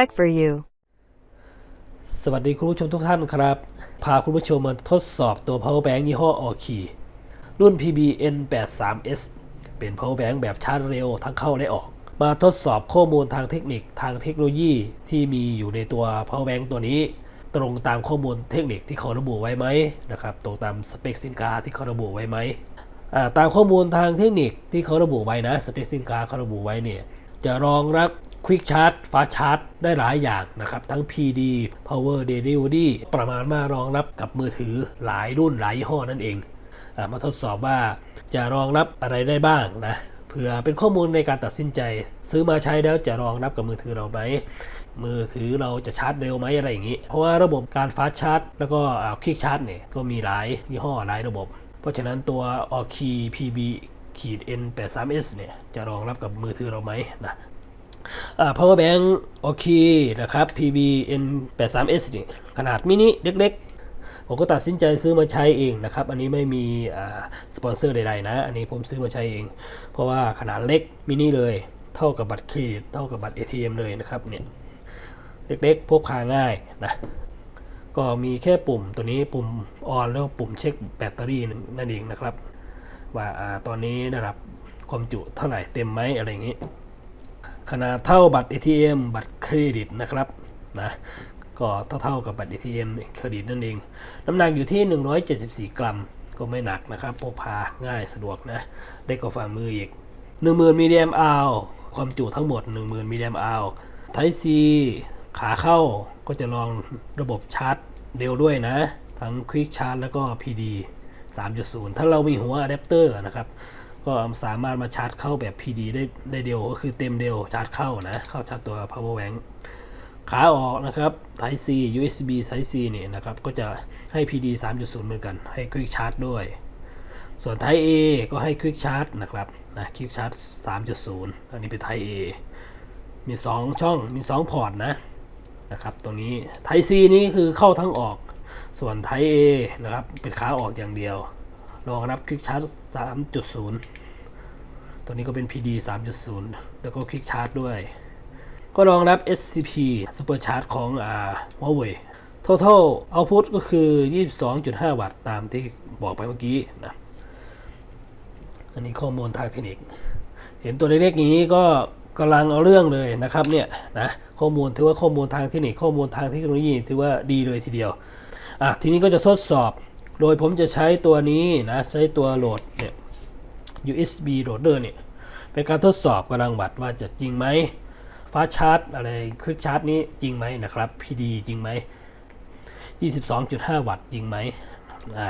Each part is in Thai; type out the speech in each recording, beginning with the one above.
Tech for you. สวัสดีคุณผู้ชมทุกท่านครับ พาคุณผู้ชมมาทดสอบตัว power bank ยี่ห้อ o อคีรุ่น PBN83S เป็น power bank แบบชาร์จเร็วทั้งเข้าและออก มาทดสอบข้อมูลทางเทคนิคทางเทคโนโลยีที่มีอยู่ในตัว power bank ตัวนี้ ตรงตามข้อมูลเทคนิคที่เขาระบุไว้ไหมนะครับตรงตามสเปคสินค้าที่เขาระบุไว้ไหมตามข้อมูลทางเทคนิคที่เขาระบุไว้นะสเปคสินค้าเขาระบุไว้เนี่ยจะรองรับ Quick Charge Fast Charge ได้หลายอย่างนะครับ ทั้ง PD Power Delivery ประมาณมารองรับกับมือถือหลายรุ่นหลายยี่ห้อนั่นเองอมาทดสอบว่าจะรองรับอะไรได้บ้างนะเพื่อเป็นข้อมูลในการตัดสินใจ ซื้อมาใช้แล้วจะรองรับกับมือถือเราไหมมือถือเราจะชาร์จเร็วไหมอะไรอย่างนี้ เพราะว่าระบบการฟาสชาร์จแล้วก็คลิกชาร์จเนี่ยก็มีหลายยี่ห้อหลายระบบ เพราะฉะนั้นตัว o k e PB ขีด N83S เนี่ยจะรองรับกับมือถือเราไหมนะ power bank โอเคนะครับ PBN 83S นี่ขนาดมินิเล็กๆ ผมก็ตัดสินใจซื้อมาใช้เองนะครับ อันนี้ไม่มีสปอนเซอร์ใดๆนะ อันนี้ผมซื้อมาใช้เอง เพราะว่าขนาดเล็กมินิเลย เท่ากับบัตรเครดิตเท่ากับบัตร ATM เลยนะครับเนี่ยเล็กๆพกพาง่ายนะก็มีแค่ปุ่มตัวนี้ปุ่มออนแล้วปุ่มเช็คแบตเตอรี่นั่นเองนะครับ ว่าตอนนี้ได้รับความจุเท่าไหร่เต็มไหมอะไรอย่างนี้ ขนาดเท่าบัตร ATM บัตรเครดิตนะครับนะก็เท่าๆกับบัตร ATM เครดิตนั่นเอง น้ำหนักอยู่ที่ 174 กรัม ก็ไม่หนักนะครับพกพาง่ายสะดวกนะได้กว่าฝ่ามืออีก 10,000มิลลิแอมอัลความจุทั้งหมด 10,000มิลลิแอมอัลไทซีขาเข้าก็จะรองระบบชาร์จเร็วด้วยนะ ทั้ง Quick Charge แล้วก็ PD 3.0 ถ้าเรามีหัวอะแดปเตอร์นะครับ ก็สามารถมาชาร์จเข้าแบบ PD ได้ได้เร็วก็คือเต็มเร็วชาร์จเข้านะ เข้าชาร์จตัว power bank ขาออกนะครับ Type C USB Type C เนี่ยนะครับ ก็จะให้ PD 3.0 เหมือนกัน ให้ Quick Charge ด้วย ส่วน Type A ก็ให้ Quick Charge นะครับนะ Quick Charge 3.0 อันนี้เป็น Type A มี 2 ช่อง มี 2 พอร์ตนะนะครับ ตรงนี้ Type C นี้คือเข้าทั้งออก ส่วน Type A นะครับ เป็นขาออกอย่างเดียว รองรับ Quick Charge 3.0 ตัวนี้ก็เป็น PD 3.0 แล้วก็ Quick Charge ด้วย ก็รองรับ SCP Super Charge ของอ่า Huawei Total Output ก็คือ 22.5 วัตต์ตามที่บอกไปเมื่อกี้นะ อันนี้ข้อมูลทางเทคนิค เห็นตัวเล็กๆนี้ก็กำลังเอาเรื่องเลยนะครับเนี่ยนะข้อมูลถือว่าข้อมูลทางเทคนิคข้อมูลทางเทคโนโลยีถือว่าดีเลยทีเดียวอะทีนี้ก็จะทดสอบ โดยผมจะใช้ตัวนี้นะ ใช้ตัวโหลดเนี่ย USB loader เนี่ย เป็นการทดสอบกำลังวัดว่าจะจริงไหมฟ้าชาร์จอะไรควิกชาร์จนี้จริงไหมนะครับ PD จริงไหม 22.5 วัตต์จริงไหมอ่า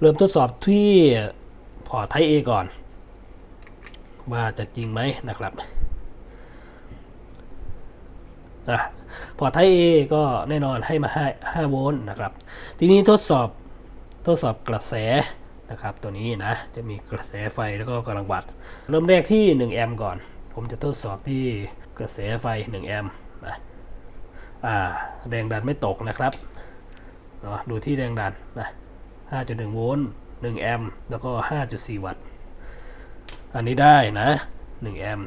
เริ่มทดสอบที่พอร์ต Type A ก่อน ว่าจะจริงไหมนะครับอะพอร์ต Type A ก็แน่นอนให้มา5 5โวลต์นะครับ ทีนี้ทดสอบ ทดสอบกระแสนะครับ ตัวนี้นะ จะมีกระแสไฟแล้วก็กำลังวัดเริ่มแรกที่ 1 แอมป์ก่อน ผมจะทดสอบที่กระแสไฟ 1 แอมป์นะอ่าแรงดันไม่ตกนะครับเนาะดูที่แรงดันนะ5.1 โวลต์ 1 แอมป์แล้วก็ 5.4 วัตต์ อันนี้ได้นะ 1 แอมป์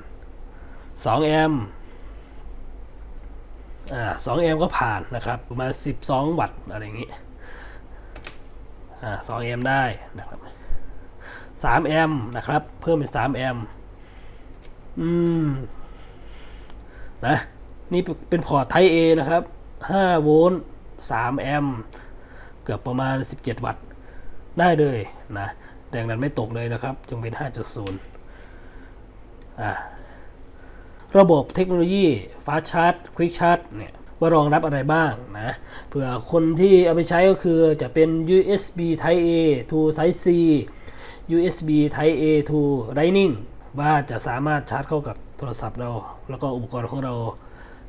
2แอมป์อ่า2แอมป์ก็ผ่านนะครับ ประมาณ 12 วัตต์อะไรอย่างนี้ อ่า2แอมป์ได้นะครับ3แอมป์นะครับ เพิ่มเป็น3แอมป์อืมนะนี่เป็นพอร์ต Type A นะครับ5โวลต์3แอมป์เกือบประมาณ17วัตต์ได้เลยนะแรงดันไม่ตกเลยนะครับ จึงเป็น5.0อ่าระบบเทคโนโลยี Fast Charge Quick Charge เนี่ย ว่ารองรับอะไรบ้างนะเผื่อคนที่เอาไปใช้ก็คือจะเป็น USB Type A to Type C USB Type A to Lightning ว่าจะสามารถชาร์จเข้ากับโทรศัพท์เรา แล้วก็อุปกรณ์ของเรา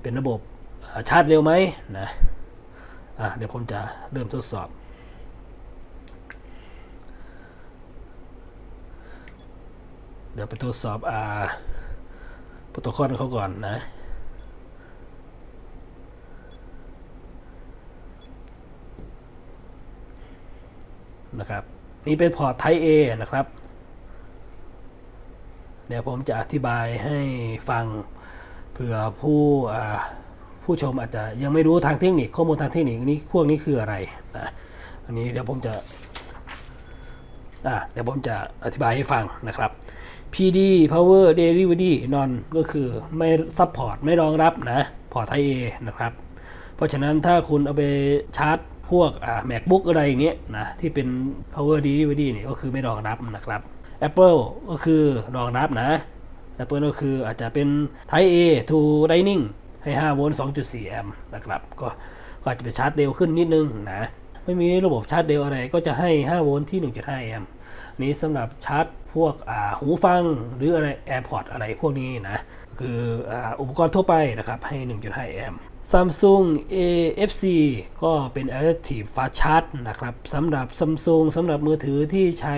เป็นระบบชาร์จเร็วไหมนะอะเดี๋ยวผมจะเริ่มทดสอบ เดี๋ยวไปทดสอบอ่าโปรโตคอลเขาก่อนนะ นะครับ นี่เป็นพอร์ต Type A นะครับ เดี๋ยวผมจะอธิบายให้ฟังเผื่อผู้ผู้ชมอาจจะยังไม่รู้ทางเทคนิคข้อมูลทางเทคนิคนี้พวกนี้คืออะไรนะอันนี้เดี๋ยวผมจะอะเดี๋ยวผมจะอธิบายให้ฟังนะครับ PD Power Delivery Non ก็คือไม่ซัพพอร์ตไม่รองรับนะพอร์ต Type A นะครับ เพราะฉะนั้นถ้าคุณเอาไปชาร์จ พวกอ่า MacBook อะไรอย่างเงี้ยนะที่เป็น Power Delivery เนี่ยก็คือไม่รองรับนะครับ Apple ก็คือรองรับนะ Apple ก็คืออาจจะเป็น Type A to Lightning ให้5โวลต์2.4 แอมป์นะครับ ก็ก็อาจจะไปชาร์จเร็วขึ้นนิดนึงนะ ไม่มีระบบชาร์จเร็วอะไรก็จะให้ 5 โวลต์ที่ 1.5 แอมป์ นี้สำหรับชาร์จพวกหูฟังหรืออะไร AirPods อะไรพวกนี้นะ คืออุปกรณ์ทั่วไปนะครับให้ 1.5 แอมป์ Samsung AFC ก็เป็น Adaptive Fast Charge นะครับสำหรับ Samsung สำหรับมือถือที่ใช้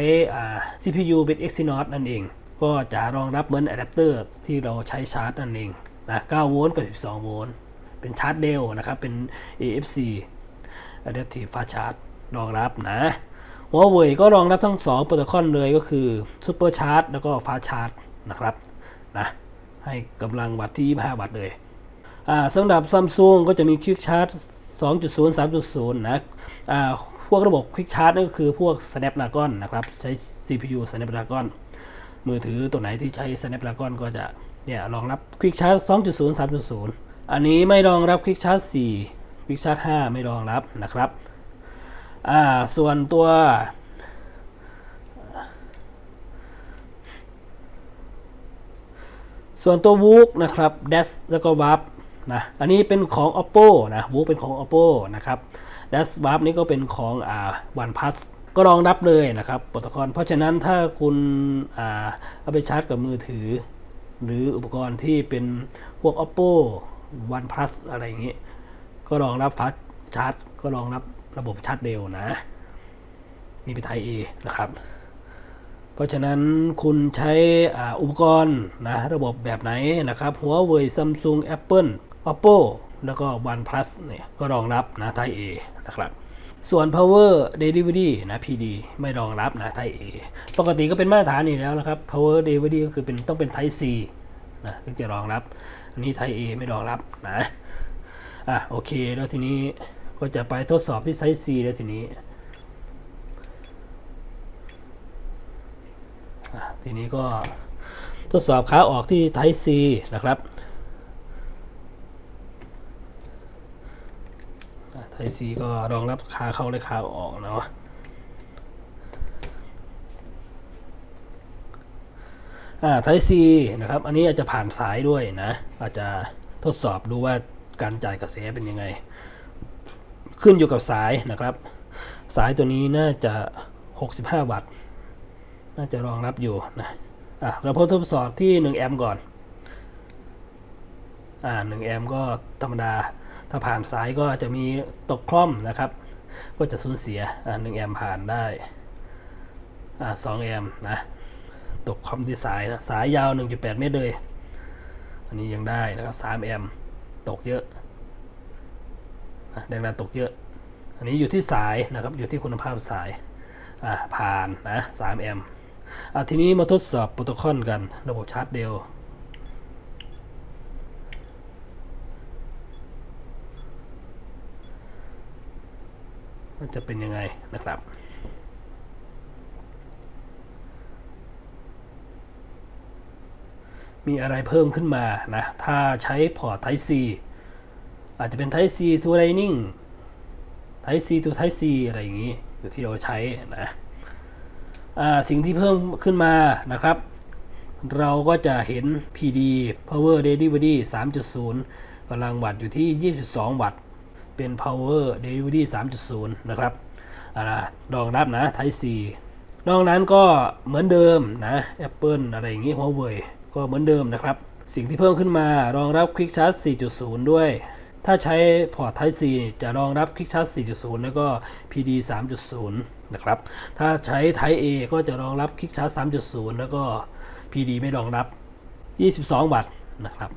CPU เป็น Exynos นั่นเอง ก็จะรองรับเหมือนอะแดปเตอร์ที่เราใช้ชาร์จนั่นเองนะ9โวลต์กับ 12 โวลต์ เป็นชาร์จเดลนะครับ เป็น AFC Adaptive Fast Charge รองรับนะ Huawei ก็รองรับทั้ง 2 โปรโตคอลเลยก็คือ Super Charge แล้วก็ Fast Charge นะครับนะให้กำลังวัตต์ที่ 25 วัตต์เลยอ่าสำหรับ Samsung ก็จะมี Quick Charge 2.0 3.0 นะอ่าพวกระบบ Quick Charge นั่นก็คือพวก Snapdragon นะครับ ใช้ CPU Snapdragon มือถือตัวไหนที่ใช้ Snapdragon ก็จะเนี่ยรองรับ Quick Charge 2.0 3.0 อันนี้ไม่รองรับ Quick Charge 4 Quick Charge 5ไม่รองรับนะครับ อ่าส่วนตัวส่วนตัว VOOC นะครับ Dash แล้วก็ Warp นะ อันนี้เป็นของ Oppo นะ VOOC เป็นของ Oppo นะครับ Dash Warp นี่ก็เป็นของอ่า OnePlus ก็รองรับเลยนะครับโปรโตคอลเพราะฉะนั้นถ้าคุณอ่าเอาไปชาร์จกับมือถือ หรืออุปกรณ์ที่เป็นพวก Oppo OnePlus อะไรอย่างนี้ ก็รองรับฟาสชาร์จ ก็รองรับ ระบบชาร์จเร็วนะมีเป็นไทย A นะครับ เพราะฉะนั้นคุณใช้อุปกรณ์นะระบบแบบไหนนะครับ Huawei Samsung Apple Oppo แล้วก็ OnePlus เนี่ยก็รองรับนะ Type A นะครับส่วน Power Delivery นะ PD ไม่รองรับนะ Type A ปกติก็เป็นมาตรฐานอยู่แล้วนะครับ Power Delivery ก็คือเป็นต้องเป็น Type C นะถึงจะรองรับ อันนี้ Type A ไม่รองรับนะ อะโอเค แล้วทีนี้ ก็จะไปทดสอบที่ Type C แล้วทีนี้ ทีนี้ก็ทดสอบขาออกที่ Type C นะครับ Type C ก็รองรับขาเข้าและขาออกเนาะอ่า Type C นะครับ อันนี้อาจจะผ่านสายด้วยนะ อาจจะทดสอบดูว่าการจ่ายกระแสเป็นยังไง ขึ้นอยู่กับสายนะครับ สายตัวนี้น่าจะ 65 วัตต์ น่าจะรองรับอยู่นะอะเราพบทดสอบที่ 1 แอมป์ก่อน อ่า1แอมป์ก็ธรรมดา ถ้าผ่านสายก็จะมีตกคล่อมนะครับ ก็จะสูญเสีย อ่า1แอมป์ผ่านได้ อ่า2แอมป์นะ ตกคล่อมที่สายนะ สายยาว 1.8 เมตรเลย อันนี้ยังได้นะครับ3แอมป์ตกเยอะอะ แรงดันตกเยอะ อันนี้อยู่ที่สายนะครับอยู่ที่คุณภาพสายผ่านนะ3แอมป์อะทีนี้มาทดสอบโปรโตคอลกันระบบชาร์จเร็วว่าจะเป็นยังไงนะครับมีอะไรเพิ่มขึ้นมานะ ถ้าใช้พอร์ต Type C อาจจะเป็น Type C to Lightning Type C to Type C อะไรอย่างนี้ อยู่ที่เราใช้นะสิ่งที่เพิ่มขึ้นมานะครับ เราก็จะเห็น PD Power Delivery 3.0กำลังวัตต์อยู่ที่ 22 วัตต์ เป็น Power Delivery 3.0 นะครับอ่ารองรับนะ Type C นอกนั้นก็เหมือนเดิมนะ Apple อะไรอย่างนี้ Huawei ก็เหมือนเดิมนะครับ สิ่งที่เพิ่มขึ้นมารองรับ Quick Charge 4.0 ด้วย ถ้าใช้พอร์ต Type C จะรองรับ Quick Charge 4.0 แล้วก็ PD 3.0 นะครับ ถ้าใช้ Type A ก็จะรองรับ Quick Charge 3.0 แล้วก็ PD ไม่รองรับ 22 วัตต์นะครับ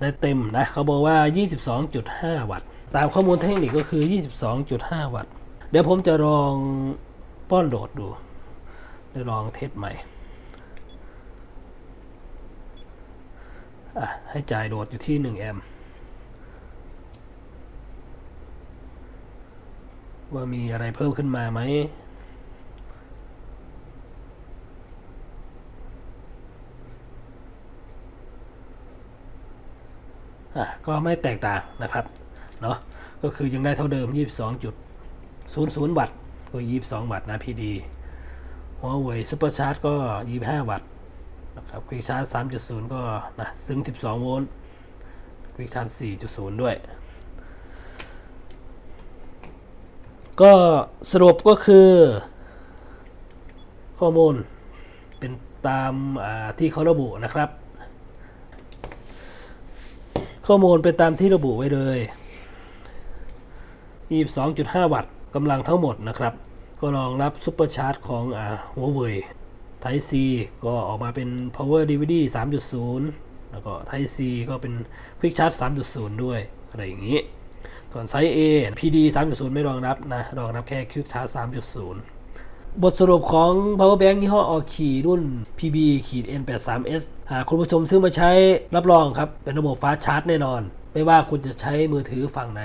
ได้เต็มนะเขาบอกว่า 22.5 วัตต์ ตามข้อมูลเทคนิคก็คือ 22.5 วัตต์ เดี๋ยวผมจะลองป้อนโหลดดูได้ลองเทสใหม่อะให้จ่ายโหลดอยู่ที่ 1 แอมป์ ว่ามีอะไรเพิ่มขึ้นมาไหมอะก็ไม่แตกต่างนะครับเนาะก็คือยังได้เท่าเดิม 22.00 วัตต์ก็ 22 วัตต์นะ PD หัวเว่ยซูเปอร์ชาร์จก็ 25 วัตต์นะครับควิกชาร์จ3.0 ก็นะซึ่ง 12 โวลต์ควิกชาร์จ4.0 ด้วย ก็สรุปก็คือ ข้อมูลเป็นตามาที่เขาระบุนะครับ ข้อมูลเป็นตามที่ระบุไว้เลย 22.5 วัตต์กำลังทั้งหมดนะครับ ก็รองรับซุปเปอร์ชาร์จของอ่าหัวเว่ย Type C ก็ออกมาเป็น Power DVD 3.0 แล้วก็ Type C ก็เป็น Quick Charge 3.0 ด้วย อะไรอย่างนี้ ส่วนไซส์ A PD 3.0 ไม่รองรับนะรองรับแค่ Quick Charge 3.0 บทสรุปของ power bank ยี่ห้อ o ขีรุ่น PB ขีด N83S หากคุณผู้ชมซื้อมาใช้รับรองครับ เป็นระบบฟ้าชาร์จแน่นอน ไม่ว่าคุณจะใช้มือถือฝั่งไหน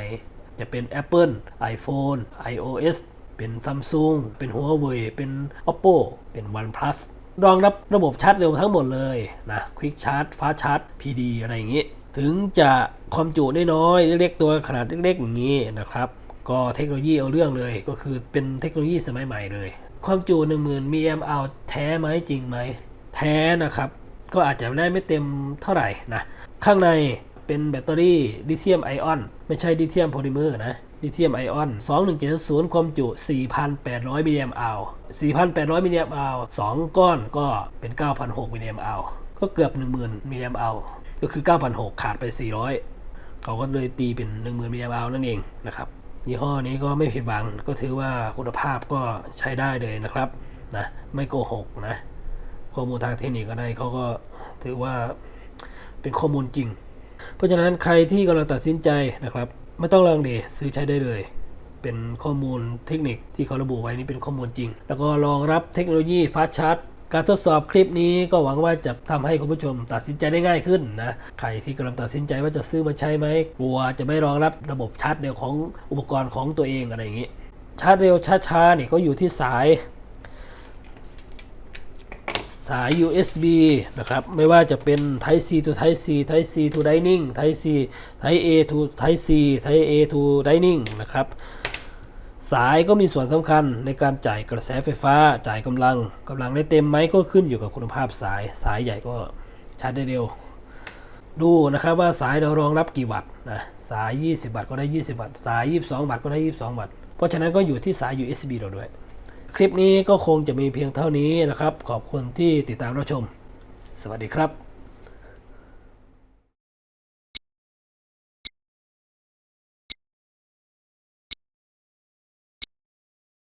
จะเป็น Apple iPhone iOS เป็น Samsung เป็น Huawei เป็น Oppo เป็น OnePlus รองรับระบบชาร์จเร็วทั้งหมดเลยนะ Quick Charge Fast Charge PD อะไรอย่างนี้ ถึงจะความจุน้อยๆเล็กๆตัวขนาดเล็กๆอย่างนี้นะครับ ก็เทคโนโลยีเอาเรื่องเลยก็คือเป็นเทคโนโลยีสมัยใหม่เลย ความจุ10,000มิลลิแอมป์เอาแท้ไหมจริงไหมแท้นะครับ ก็อาจจะได้ไม่เต็มเท่าไหร่นะ ข้างในเป็นแบตเตอรี่ลิเธียมไอออน ไม่ใช่ลิเธียมโพลิเมอร์นะลิเธียมไอออน 2170ความจุ 4,800มิลลิแอมป์เอา4,800มิลลิแอมป์เอา2ก้อนก็เป็น 9,600มิลลิแอมป์เอาก็เกือบ 10,000มิลลิแอมป์เอา ก็คือ 9,600 ขาดไป 400 เขาก็เลยตีเป็น 10,000มิลลิเอนั่นเองนะครับยี่ห้อนี้ก็ไม่ผิดหวังก็ถือว่าคุณภาพก็ใช้ได้เลยนะครับนะไม่โกหกนะข้อมูลทางเทคนิคอะไรเขาก็ถือว่าเป็นข้อมูลจริง เพราะฉะนั้นใครที่กำลังตัดสินใจนะครับ ไม่ต้องลังเลซื้อใช้ได้เลย เป็นข้อมูลเทคนิคที่เขาระบุไว้นี่เป็นข้อมูลจริง แล้วก็รองรับเทคโนโลยีฟาสชาร์จ การทดสอบคลิปนี้ก็หวังว่าจะทำให้คุณผู้ชมตัดสินใจได้ง่ายขึ้นนะใครที่กำลังตัดสินใจว่าจะซื้อมาใช้ไหมกลัวจะไม่รองรับระบบชาร์จเร็วของอุปกรณ์ของตัวเองอะไรอย่างนี้ ชาร์จเร็วช้าๆนี่ก็อยู่ที่สายสาย USB นะครับ ไม่ว่าจะเป็น Type C to Type C Type C to Dining Type C Type A to Type C Type A to Dining นะครับ สายก็มีส่วนสำคัญในการจ่ายกระแสไฟฟ้า จ่ายกำลังกำลังได้เต็มไหมก็ขึ้นอยู่กับคุณภาพสาย สายใหญ่ก็ชาร์จได้เร็ว ดูนะครับว่าสายเรารองรับกี่วัตต์นะ สาย 20 วัตต์ก็ได้ 20 วัตต์ สาย 22 วัตต์ก็ได้ 22 วัตต์ เพราะฉะนั้นก็อยู่ที่สาย USB เราด้วย คลิปนี้ก็คงจะมีเพียงเท่านี้นะครับ ขอบคุณที่ติดตามรับชม สวัสดีครับ